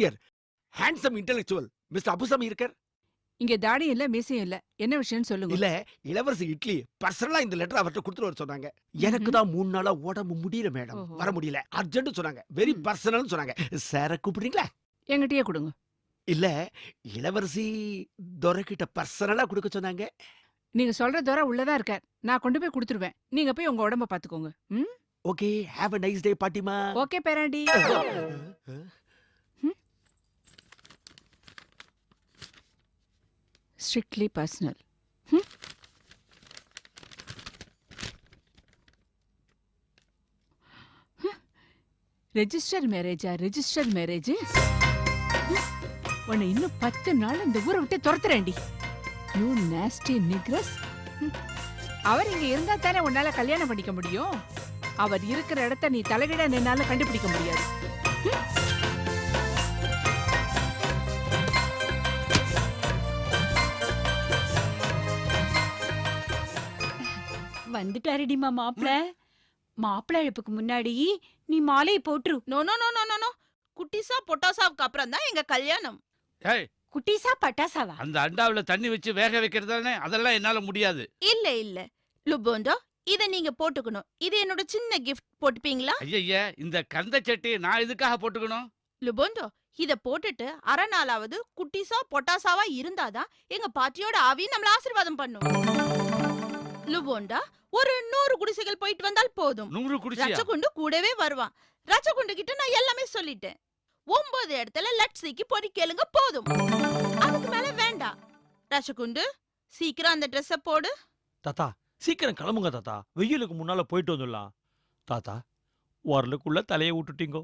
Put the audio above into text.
Dear handsome intellectual mister Abusami இருக்கார். இங்க தாடி இல்ல மீசையும் இல்ல. என்ன விஷயம்னு சொல்லுங்க. இல்ல இளவரசி இட்லி. பர்சனலா இந்த லெட்டர் அவர்ட்ட கொடுத்துட்டு வர சொன்னாங்க. எனக்கு தான் மூணு நாளா உடம்பு முடியல மேடம். வர முடியல. அர்ஜென்ட் சொன்னாங்க. வெரி. பர்சனல் சொன்னாங்க. சார கூப்பிடுறீங்களா? என்கிட்டயே கொடுங்க. இல்ல இளவரசி துரைக்கிட்ட பர்சனலா கொடுக்க சொன்னாங்க. நீங்க சொல்ற தூர உள்ளதா இருக்கார். நான் கொண்டு போய் கொடுத்துருவேன். நீங்க போய் உங்க உடம்ப பாத்துக்கோங்க. Okay have a nice day பாட்டிமா. ஓகே பேராண்டி. ஸ்ட்ரிக்ட்லி பர்சனல் ரெஜிஸ்டர் மேரேஜா ரெஜிஸ்டர் மேரேஜ் உன்னை இன்னும் பத்து நாள் இந்த ஊரை விட்டு துரத்துறேன்டி. யூ நேஸ்டி நிக்ரஸ் அவர் இங்க இருந்தா தானே உன்னால கல்யாணம் பண்ணிக்க முடியும்? அவர் இருக்கிற இடத்த நீ தலைகிட நின்னால கண்டுபிடிக்க முடியாது. வந்துட்டாருடிமா மாப்பிள. மாப்பிள இழப்புக்கு முன்னாடி நீ மாலையை போட்டுரு. No no no no no. No குட்டிசா பொட்டாசாவுக்கு அப்புறம் தான் எங்க கல்யாணம். ஏய். குட்டிசா பட்டாசாவா? அந்த அண்டாவுல தண்ணி வச்சு வேக வைக்கிறது தானே? அதெல்லாம் என்னால முடியாது. இல்ல இல்ல. லுபோண்டோ இத நீங்க போட்டுக்கணும். இது என்னோட சின்ன கிஃப்ட் போட்டுப்பீங்களா? ஐயய்ய இந்த கந்த சட்டி நான் இதுக்காக போட்டுக்கணும்? லுபோண்டோ இத போட்டுட்டு அரை நாளாவது குட்டிசா பொட்டாசாவா இருந்தாதான் எங்க பாட்டியோட ஆவி நம்மள ஆசீர்வாதம் பண்ணும். லுபோண்டா ஒரு நூறு குடிசைகள் போயிட்டு வந்தால் போதும். நூறு குடிச்சியா ரச்சகுண்டு கூடவே வருவான். ரச்சகுண்டு கிட்ட நான் எல்லாமே சொல்லிட்டேன். ஒன்பது இடத்துல லட்சிக்கு பொறி கேளுங்க போதும். அதுக்கு மேல வேண்டாம். ரச்சகுண்டு சீக்கிரம் அந்த ட்ரெஸ்ஸ போடு. தாத்தா சீக்கிரம் கிளம்புங்க தாத்தா. வெயிலுக்கு முன்னால போயிட்டு வந்துடலாம். தாத்தா வரலுக்குள்ள தலையை விட்டுட்டீங்கோ.